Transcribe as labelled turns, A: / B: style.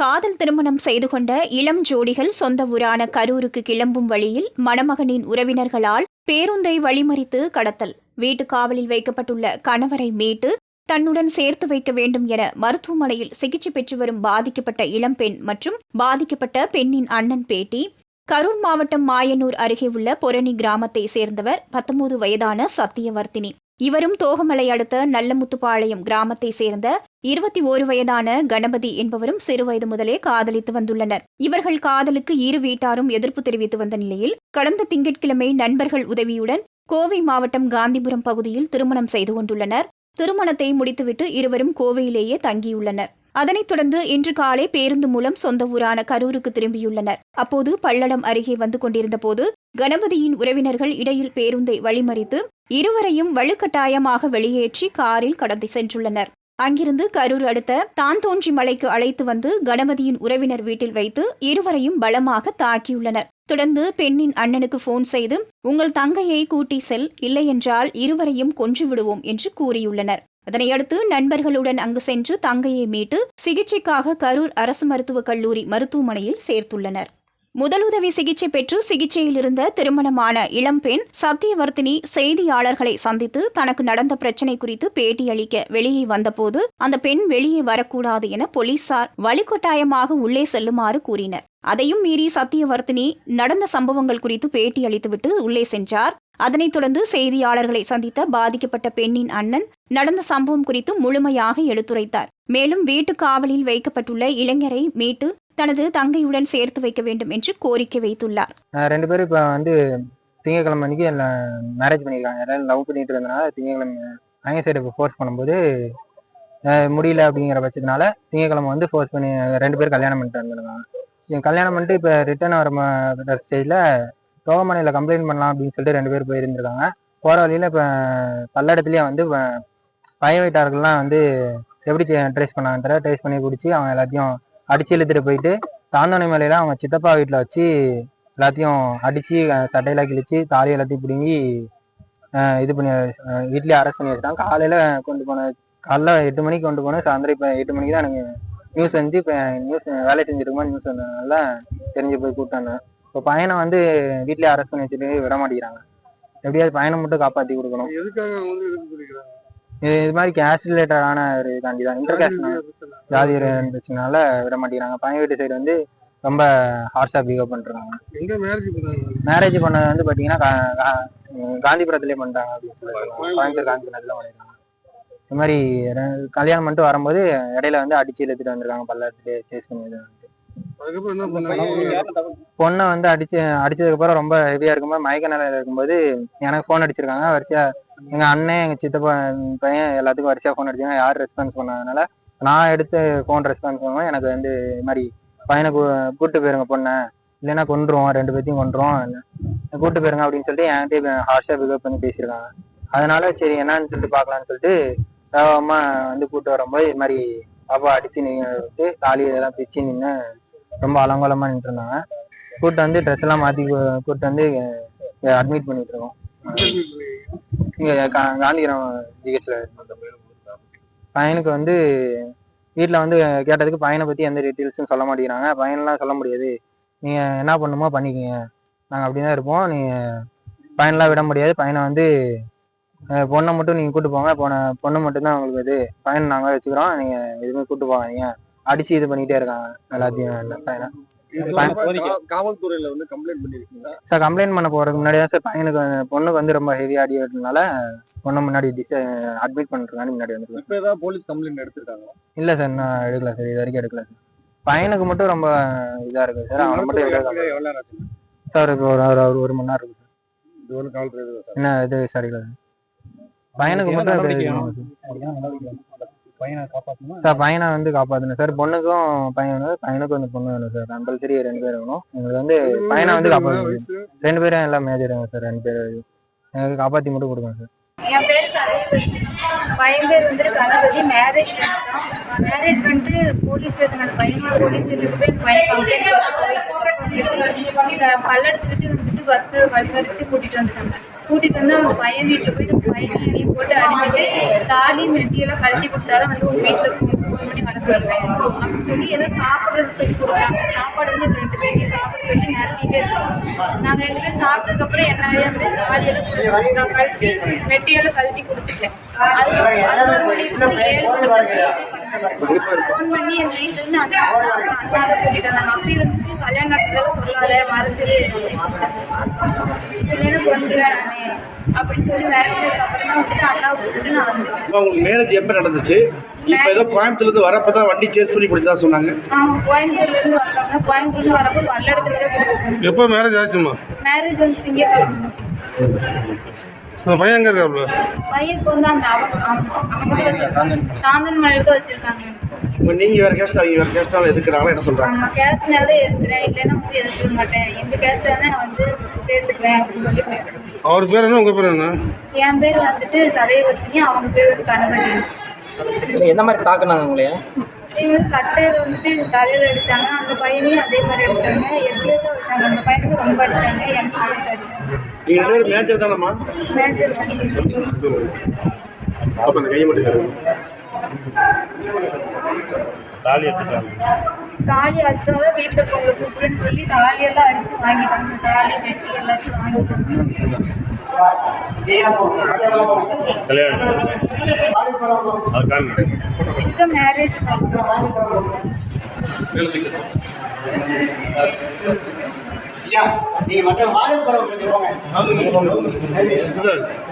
A: காதல் திருமணம் செய்து கொண்ட இளம் ஜோடிகள் சொந்த ஊரான கரூருக்கு கிளம்பும் வழியில் மணமகனின் உறவினர்களால் பேருந்தை வழிமறித்து கடத்தல். வீட்டு காவலில் வைக்கப்பட்டுள்ள கணவரை மீட்டு தன்னுடன் சேர்த்து வைக்க வேண்டும் என மருத்துவமனையில் சிகிச்சை பெற்று வரும் பாதிக்கப்பட்ட இளம்பெண் மற்றும் பாதிக்கப்பட்ட பெண்ணின் அண்ணன் பேட்டி கரூர் மாவட்டம் மாயனூர் அருகே உள்ள பொரணி கிராமத்தை சேர்ந்தவர் பத்தொன்பது வயதான சத்தியவர்த்தினி. இவரும் தோகமலை அடுத்த நல்லமுத்துப்பாளையம் கிராமத்தை சேர்ந்த இருபத்தி ஓரு வயதான கணபதி என்பவரும் சிறுவயது முதலே காதலித்து வந்துள்ளனர். இவர்கள் காதலுக்கு இரு வீட்டாரும் எதிர்ப்பு தெரிவித்து வந்த நிலையில் கடந்த திங்கட்கிழமை நண்பர்கள் உதவியுடன் கோவை மாவட்டம் காந்திபுரம் பகுதியில் திருமணம் செய்து கொண்டுள்ளனர். திருமணத்தை முடித்துவிட்டு இருவரும் கோவையிலேயே தங்கியுள்ளனர். அதனைத் தொடர்ந்து இன்று காலை பேருந்து மூலம் சொந்த ஊரான கரூருக்கு திரும்பியுள்ளனர். அப்போது பல்லடம் அருகே வந்து கொண்டிருந்த போது கணபதியின் உறவினர்கள் இடையில் பேருந்தை வழிமறித்து இருவரையும் வலுக்கட்டாயமாக வெளியேற்றி காரில் கடந்து சென்றுள்ளனர். அங்கிருந்து கரூர் அடுத்த தாந்தோன்றி மலைக்கு அழைத்து வந்து கணபதியின் உறவினர் வீட்டில் வைத்து இருவரையும் பலமாக தாக்கியுள்ளனர். தொடர்ந்து பெண்ணின் அண்ணனுக்கு போன் செய்து உங்கள் தங்கையை கூட்டி செல் இல்லையென்றால் இருவரையும் கொன்று விடுவோம் என்று கூறியுள்ளனர். அதனையடுத்து நண்பர்களுடன் அங்கு சென்று தங்கையை மீட்டு சிகிச்சைக்காக கரூர் அரசு மருத்துவக் கல்லூரி மருத்துவமனையில் சேர்த்துள்ளனர். முதலுதவி சிகிச்சை பெற்று சிகிச்சையில் இருந்த திருமணமான இளம்பெண் சத்தியவர்த்தினி செய்தியாளர்களை சந்தித்து தனக்கு நடந்த பிரச்சனை குறித்து பேட்டியளிக்க வெளியே வந்தபோது அந்த பெண் வெளியே வரக்கூடாது என போலீசார் வலுக்கட்டாயமாக உள்ளே செல்லுமாறு கூறினர். அதையும் மீறி சத்தியவர்த்தினி நடந்த சம்பவங்கள் குறித்து பேட்டி அளித்துவிட்டு உள்ளே சென்றார். அதனைத் தொடர்ந்து செய்தியாளர்களை சந்தித்த பாதிக்கப்பட்ட பெண்ணின் அண்ணன் நடந்த சம்பவம் குறித்து முழுமையாக எடுத்துரைத்தார். மேலும் வீட்டு காவலில் வைக்கப்பட்டுள்ள இளைஞரை மீட்டு தனது தங்கையுடன் சேர்த்து வைக்க வேண்டும் என்று கோரிக்கை வைத்துள்ளார்.
B: ரெண்டு பேரும் இப்போ வந்து திங்கக்கிழமை அன்னைக்கு மேரேஜ் பண்ணிக்கலாம் எல்லாரும் லவ் பண்ணிட்டு இருந்தனால திங்கக்கிழமை அவங்க சைடு ஃபோர்ஸ் பண்ணும்போது முடியல அப்படிங்கிற பட்சத்தினால திங்கக்கிழமை வந்து ஃபோர்ஸ் பண்ணி ரெண்டு பேரும் கல்யாணம் பண்ணிட்டு இருந்திருக்காங்க என் கல்யாணம் பண்ணிட்டு இப்போ ரிட்டர்ன் வர ஸ்டேஜில் தோகமனையில் கம்ப்ளைண்ட் பண்ணலாம் அப்படின்னு சொல்லிட்டு ரெண்டு பேர் போயிருந்திருக்காங்க. போகிற வழியில் இப்போ பல்லடத்துலேயே வந்து இப்ப பழைய வீட்டார்கள்லாம் வந்து எப்படி ட்ரேஸ் பண்ணாங்க ட்ரேஸ் பண்ணி பிடிச்சி அவங்க எல்லாத்தையும் அடிச்சு இழுத்துட்டு போயிட்டு தாந்தோணி மலையில அவங்க சித்தப்பா வீட்டில் வச்சு எல்லாத்தையும் அடிச்சு சட்டையெல்லாம் கிழிச்சு தாலி எல்லாத்தையும் பிடுங்கி இது பண்ணி வீட்லயே அரெஸ்ட் பண்ணி வச்சுட்டாங்க. காலையில கொண்டு போனேன் காலைல எட்டு மணிக்கு கொண்டு போனேன் சாயந்தரம் இப்போ எட்டு மணிக்கு தான் எனக்கு நியூஸ் வந்து இப்போ நியூஸ் வேலை செஞ்சிருக்குமா நியூஸ் வந்ததுனால தெரிஞ்சு போய் கூப்பிட்டாங்க. இப்போ பையனை வந்து வீட்லயே அரெஸ்ட் பண்ணி வச்சுட்டு விட மாட்டேங்கிறாங்க. எப்படியாவது பையனை மட்டும் காப்பாற்றி கொடுக்கணும்.
C: எதுக்காக இது
B: இது இது மாதிரி கேஸ் ரிலேட்டடான ஒரு காண்டி தான். இன்டர் கேஸ்ட் ஜாதி பிரச்சனால விட மாட்டேங்கிறாங்க. பையன் வீட்டு சைடு வந்து ரொம்ப ஹார்ஷா பிஹேவ் பண்றாங்க.
C: எங்க மேரேஜ்
B: பண்ணது வந்து உம் காந்திபுரத்திலே பண்ணிட்டாங்க அப்படின்னு சொல்லிருக்காங்க கோயம்புத்தூர். காந்திபுரத்துல பண்ணிருக்காங்க. இந்த மாதிரி கல்யாணம் பண்ணிட்டு வரும்போது இடையில வந்து அடிச்சு இழுத்துட்டு வந்திருக்காங்க பல்லத்துட்டு சேஸ் பண்ணி பொண்ணை வந்து அடிச்சு அடிச்சதுக்கு அப்புறம் ரொம்ப ஹெவியா இருக்கும்போது மயக்க நிலையில இருக்கும்போது எனக்கு ஃபோன் அடிச்சிருக்காங்க. வரிசையா எங்க அண்ணன் எங்க சித்தப்பா பையன் எல்லாத்துக்கும் வரிசையா ஃபோன் அடிச்சாங்க. யார் ரெஸ்பான்ஸ் பண்ணாதனால நான் எடுத்து ஃபோன் ரெஸ்பான்ஸ் பண்ணுவோம் எனக்கு வந்து இது மாதிரி பையனை கூ- கூட்டு போயிருங்க பொண்ணை. இல்லைன்னா கொண்டுருவோம் ரெண்டு பேத்தையும் கொண்டுருவோம் கூட்டு போயிருங்க அப்படின்னு சொல்லிட்டு என்கிட்ட ஹார்ஷா பிகப் பண்ணி பேசியிருக்காங்க. அதனால சரி என்னன்னு சொல்லிட்டு பார்க்கலாம்னு சொல்லிட்டு வேகமா வந்து கூட்டு வரும்போது இது மாதிரி பாப்பா அடிச்சு நீங்க தாலி இதெல்லாம் பிச்சு நின்று ரொம்ப அலங்கோலமா நின்று இருந்தாங்க கூட்டு வந்து ட்ரெஸ் எல்லாம் மாத்தி கூப்பிட்டு வந்து அட்மிட் பண்ணிட்டு இருக்கோம். இங்க கா- காந்திகிராம் ஜிஹெச்ல பையனுக்கு வந்து வீட்டில் வந்து கேட்டதுக்கு பையனை பத்தி எந்த டீட்டெயில்ஸும் சொல்ல மாட்டேங்கிறாங்க. பையன்லாம் சொல்ல முடியாது. நீங்க என்ன பண்ணுமோ நாங்கள் நாங்க அப்படிதான் இருப்போம். நீங்கள் பையன்லாம் விட முடியாது. பையனை வந்து பொண்ணை மட்டும் நீங்க கூட்டு போங்க. பொண்ணை பொண்ணு மட்டும்தான் உங்களுக்கு இது. பையன் நாங்க வச்சுக்கிறோம். நீங்க எதுவுமே கூட்டு போகாதீங்க. அடிச்சு இது பண்ணிட்டே இருக்காங்க. எல்லாத்தையும்
C: காவல்துறையில வந்து கம்ப்ளைண்ட் பண்ணிருக்கீங்க
B: சார் கம்ப்ளைண்ட் பண்ண போறதுக்கு முன்னாடி தான் சார் பையனுக்கு வந்து- பொண்ணுக்கு வந்து ரொம்ப ஹெவி அடி ஆடுறதுனால பொண்ணை முன்னாடி டிஸ் அட்மிட் பண்றதுக்காண்டி முன்னாடி வந்துருக்கேன்
C: இப்ப ஏதாவது போலீஸ் கம்ப்ளைண்ட் எடுத்திருக்காங்க
B: இல்ல சார் நான் எடுக்கல சார் இது வரைக்கும் எடுக்கல சார் பையனுக்கு மட்டும் ரொம்ப இதா இருக்கு சார் அவனை மட்டும்
C: ஆச்சு?
B: சார் இப்போ ஒரு ஒரு- ஒரு மணி நேரம் இருக்கு சார்? என்ன இது சரியில்லை சார் பையனுக்கு மட்டும் சார் பையனை வந்து காப்பாத்தணும். சார் பொண்ணுக்கும் பையன் வேணும். பையனுக்கும் வந்து பொண்ணு வேணும் சார். கம்பல்சரி ரெண்டு பேர் வேணும். எங்களுக்கு வந்து பையனை வந்து காப்பாற்றணும் ரெண்டு பேரும் எல்லாம் மேஜருங்க சார். ரெண்டு பேர். எங்களுக்கு காப்பாத்தி மட்டும் கொடுங்க சார்.
D: என் பேர் சரஸ்வதி பையன் பேர் வந்து கணபதி. மேரேஜ் பண்ணிட்டோம் மேரேஜ் பண்ணிட்டு போலீஸ் ஸ்டேஷன் அந்த பையனோட போலீஸ் ஸ்டேஷனுக்கு போய் பையன் கம்ப்ளைண்ட் பல்லடத்துக்கிட்டு வந்துட்டு பஸ் வழிமறிச்சு கூட்டிட்டு வந்துட்டாங்க. கூட்டிட்டு வந்து அவங்க பையன் வீட்டில் போயிட்டு அந்த போட்டு அடிச்சுட்டு தாலி மெட்டியெல்லாம் கழட்டி கொடுத்தாதான் வந்து உங்க வீட்டில் ஃபோன் பண்ணி வர சொல்லுவேன் அப்படின்னு சொல்லி ஏதோ சாப்பிட்றது சொல்லி கொடுக்குறாங்க சாப்பாடு வந்து ரெண்டு பேருக்கு சாப்பிட சொல்லி நிரட்டிட்டே இருக்கோம் நாங்கள் ரெண்டு பேரும் சாப்பிட்டதுக்கப்புறம் என்ன வந்து காலையில் கழட்டி வெட்டியெல்லாம் கழட்டி கொடுத்துட்டேன். அது மணி ஃபோன் பண்ணி என் நைட் வந்து அந்த அண்ணாவை கூட்டிட்டு அப்படி வந்துட்டு கல்யாண நாட்டுல சொல்லாத மறைச்சிரு இல்லைன்னு கொண்டுருவேன் நானே அப்படின்னு சொல்லி விரட்டினதுக்கு அப்புறம் வந்துட்டு அண்ணாவை கூப்பிட்டு நான் வந்துட்டேன்.
E: உங்களுக்கு மேரேஜ் எப்போ நடந்துச்சு? இப்போ ஏதோ கோயம்புத்தூர்லேருந்து வரப்போ தான் வண்டி சேஸ் பண்ணி பிடிச்சதா சொன்னாங்க.
D: கோயம்புத்தூர்லேருந்து வந்தாங்க கோயம்புத்தூர்லேருந்து வரப்போ பல்லடத்துல
F: எப்போ மேரேஜ் ஆச்சுமா
D: மேரேஜ் வந்து திங்கக்கிழமை
F: அந்த பையன் எங்கே இருக்காப்புல?
D: பையன் இப்போ வந்து அந்த தாந்தன் மலையில் வச்சிருக்காங்க.
E: இப்போ நீங்கள் வேறு கேஸ்ட் அவங்க வேறு கேஸ்டால எதுக்குறாங்களோ என்ன சொல்கிறாங்க
D: நம்ம கேஸ்ட் மேலே தான் இருக்கிறேன் இல்லைன்னா வந்து எதிர்க்க மாட்டேன். எந்த கேஸ்ட்டில் நான் வந்து சேர்த்துக்குவேன் அப்படின்னு
F: அவர் பேர் என்ன உங்கள் பேர் என்ன?
D: என் பேர் வந்துட்டு சதயவர்த்தினி அவங்க பேர் வந்து கணபதி.
G: எந்த மாதிரி தாக்குனாங்க உங்களைய
D: இவங்க கட்டையில் வந்துட்டு தலையில் அடிச்சாங்க அந்த பையனையும் அதே மாதிரி அடிச்சாங்க. எப்படியோ வச்சாங்க அந்த பையனுக்கு ரொம்ப அடிச்சாங்க எனக்கு அடிச்சாங்க.
E: நீங்கள் ரெண்டு பேரும் மேட்சர் தானம்மா
D: பண்ணி
C: அப்ப அந்த கையை மட்டும்
D: தாலி அடிச்சாதான் வீட்டில் பொங்கல் கூப்பிடுன்னு சொல்லி தாலியெல்லாம் அடித்து வாங்கிட்டாங்க. தாலி வெட்டி எல்லாத்தையும் வாங்கிட்டாங்க. இதுக்கு மேரேஜ்
H: ஐயா நீங்க மட்டும் வாழைப்பழம் கொஞ்சம் போங்க.